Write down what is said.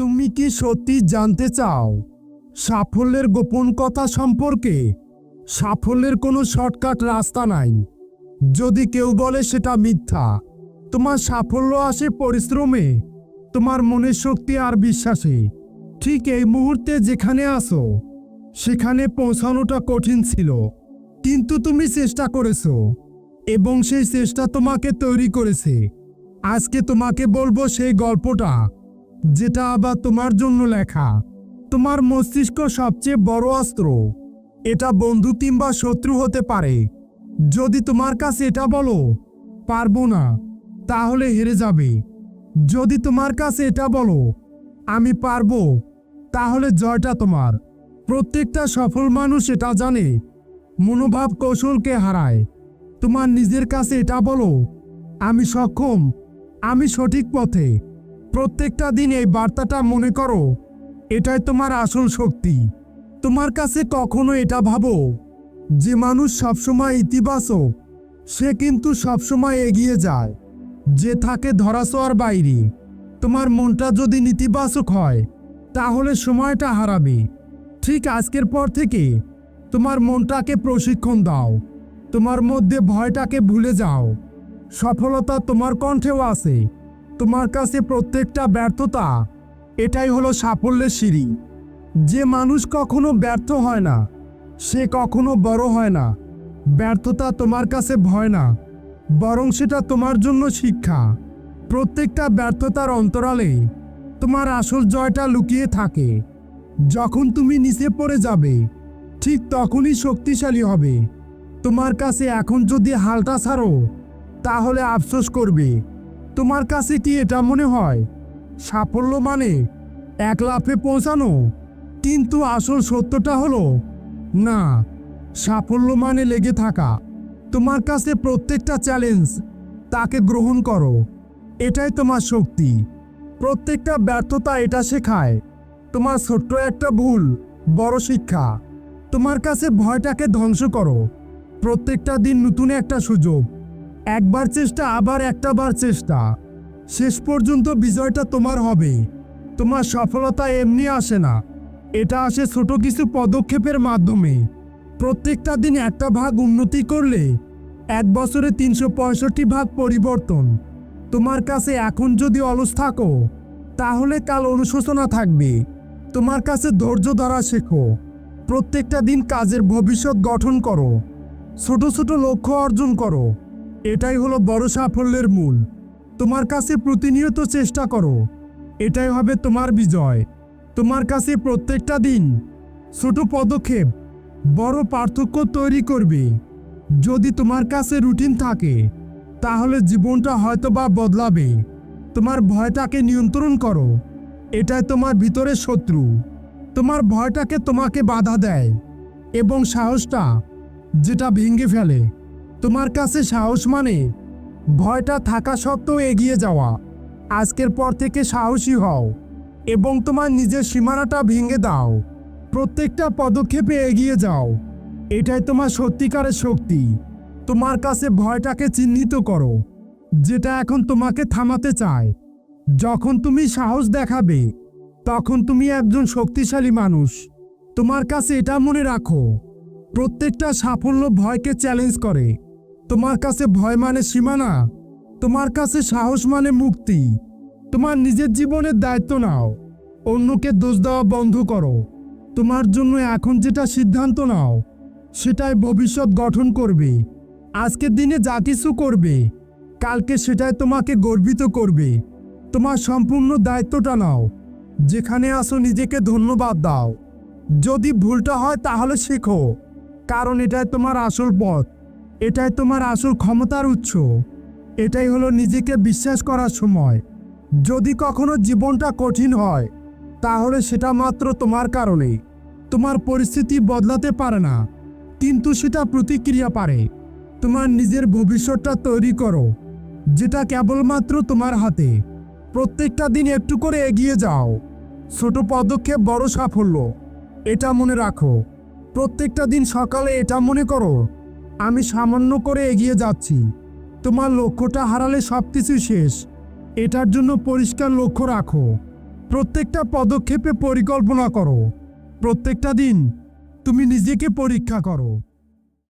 তুমি কি সত্যি জানতে চাও? সাফল্যের গোপন কথা সম্পর্কে? সাফল্যের কোনো শর্টকাট রাস্তা নাই। যদি কেউ বলে সেটা মিথ্যা, তোমার সাফল্য আসে পরিশ্রমে, তোমার মনের শক্তি আর বিশ্বাসে। ঠিক এই মুহূর্তে যেখানে আসো সেখানে পৌঁছানোটা কঠিন ছিল। কিন্তু তুমি চেষ্টা করেছ, এবং সেই চেষ্টা তোমাকে তৈরি করেছে। আজকে তোমাকে বলব সেই গল্পটা। যেটা আবার তোমার জন্য লেখা। তোমার মস্তিষ্ক সবচেয়ে বড় অস্ত্র। এটা বন্ধু কিংবা শত্রু হতে পারে। যদি তোমার কাছে এটা বলো, পারব না, তাহলে হেরে যাবে। যদি তোমার কাছে এটা বলো, আমি পারব, তাহলে জয়টা তোমার। প্রত্যেকটা সফল মানুষ এটা জানে। মনোভাব কৌশলকে হারায়। তোমার নিজের কাছে এটা বলো, আমি সক্ষম, আমি সঠিক পথে। প্রত্যেকটা দিন এই বার্তাটা মনে করো। এটাই তোমার আসল শক্তি। তোমার কাছে কখনো এটা ভাবো যে মানুষ সবসময় ইতিবাচক, সে কিন্তু সবসময় এগিয়ে যায়, যে থাকে ধরাছোঁয়ার বাইরে। তোমার মনটা যদি নেতিবাচক হয়, তাহলে সময়টা হারাবে। ঠিক আজকের পর থেকে তোমার মনটাকে প্রশিক্ষণ দাও। তোমার মধ্যে ভয়টাকে ভুলে যাও। সফলতা তোমার কণ্ঠেও আছে তোমার কাছে প্রত্যেকটা ব্যর্থতা, এটাই হলো সাফল্যের সিঁড়ি। যে মানুষ কখনো ব্যর্থ হয় না, সে কখনো বড় হয় না। ব্যর্থতা তোমার কাছে ভয় না, বরং সেটা তোমার জন্য শিক্ষা। প্রত্যেকটা ব্যর্থতার অন্তরালে তোমার আসল জয়টা লুকিয়ে থাকে। যখন তুমি নিচে পড়ে যাবে, ঠিক তখনই শক্তিশালী হবে। তোমার কাছে এখন যদি হালটা ছাড়ো, তাহলে আফসোস করবে। তোমার কাছে কি এটা মনে হয়? সাফল্য মানে এক লাফে পৌঁছানো। কিন্তু আসল সত্যটা হলো, না, সাফল্য মানে লেগে থাকা। তোমার কাছে প্রত্যেকটা চ্যালেঞ্জ তাকে গ্রহণ করো। এটাই তোমার শক্তি। প্রত্যেকটা ব্যর্থতা এটা শেখায়। তোমার ছোট্ট একটা ভুল, বড় শিক্ষা। তোমার কাছে ভয়টাকে ধ্বংস করো। প্রত্যেকটা দিন নতুন একটা সুযোগ। একবার চেষ্টা, আবার একটা বার চেষ্টা। শেষ পর্যন্ত বিজয়টা তোমার হবে। তোমার সফলতা এমনি আসে না। এটা আসে ছোট কিছু পদক্ষেপের মাধ্যমে। প্রত্যেকটা দিন একটা ভাগ উন্নতি করলে এক বছরে তিনশো পঁয়ষট্টি ভাগ পরিবর্তন। তোমার কাছে এখন যদি অলস থাকো, তাহলে কাল অনুশোচনা থাকবে। তোমার কাছে ধৈর্য ধরা শেখো। প্রত্যেকটা দিন কাজের ভবিষ্যৎ গঠন করো। ছোট ছোট লক্ষ্য অর্জন করো। এটাই হলো বড় সাফল্যের মূল। তোমার কাছে প্রতিনিয়ত চেষ্টা করো। এটাই হবে তোমার বিজয়। তোমার কাছে প্রত্যেকটা দিন ছোট পদক্ষেপ, বড় পার্থক্য তৈরি করবে। যদি তোমার কাছে রুটিন থাকে, তাহলে জীবনটা হয়তো বা বদলাবে। তোমার ভয়টাকে নিয়ন্ত্রণ করো। এটাই তোমার ভিতরের শত্রু। তোমার ভয়টাকে তোমাকে বাধা দেয় এবং সাহসটা যেটা ভেঙে ফেলে। তোমার কাছে সাহস মানে? ভয়টা থাকা সত্ত্বেও এগিয়ে যাওয়া। আজকের পর থেকে সাহসী হও এবং তোমার নিজের সীমানাটা ভেঙে দাও। প্রত্যেকটা পদক্ষেপে এগিয়ে যাও। এটাই তোমার সত্যিকারের শক্তি। তোমার কাছে ভয়টাকে চিহ্নিত করো, যেটা এখন তোমাকে থামাতে চায়। যখন তুমি সাহস দেখাবে, তখন তুমি একজন শক্তিশালী মানুষ। তোমার কাছে এটা মনে রাখো। প্রত্যেকটা সাফল্য ভয়কে চ্যালেঞ্জ করে। তোমার কাছে ভয় মানে সীমানা, তোমার কাছে সাহস মানে মুক্তি। তোমার নিজের জীবনের দায়িত্ব নাও, অন্যকে দোষ দেওয়া বন্ধ করো। তোমার জন্য এখন যেটা সিদ্ধান্ত নাও, সেটাই ভবিষ্যৎ গঠন করবে। আজকের দিনে যা কিছু করবে, কালকে সেটাই তোমাকে গর্বিত করবে। তোমার সম্পূর্ণ দায়িত্বটা নাও, যেখানে আসো নিজেকে ধন্যবাদ দাও। যদি ভুলটা হয় তাহলে শেখো, কারণ এটাই তোমার আসল পথ। এটাই তোমার আসল ক্ষমতার উৎস। এটাই হলো নিজেকে বিশ্বাস করার সময়। যদি কখনো জীবনটা কঠিন হয়, তাহলে সেটা মাত্র তোমার কারণে তোমার পরিস্থিতি বদলাতে পারে না, কিন্তু সেটা প্রতিক্রিয়া পারে। তোমার নিজের ভবিষ্যৎটা তৈরি করো, যেটা কেবলমাত্র তোমার হাতে। প্রত্যেকটা দিন একটু করে এগিয়ে যাও। ছোট পদক্ষেপ বড় সাফল্য। এটা মনে রাখো। প্রত্যেকটা দিন সকালে এটা মনে করো। আমি সামান্য করে এগিয়ে যাচ্ছি। তোমার লক্ষ্যটা হারালে সব কিছু শেষ। এটার জন্য পরিষ্কার লক্ষ্য রাখো। প্রত্যেকটা পদক্ষেপে পরিকল্পনা করো। প্রত্যেকটা দিন তুমি নিজেকে পরীক্ষা করো।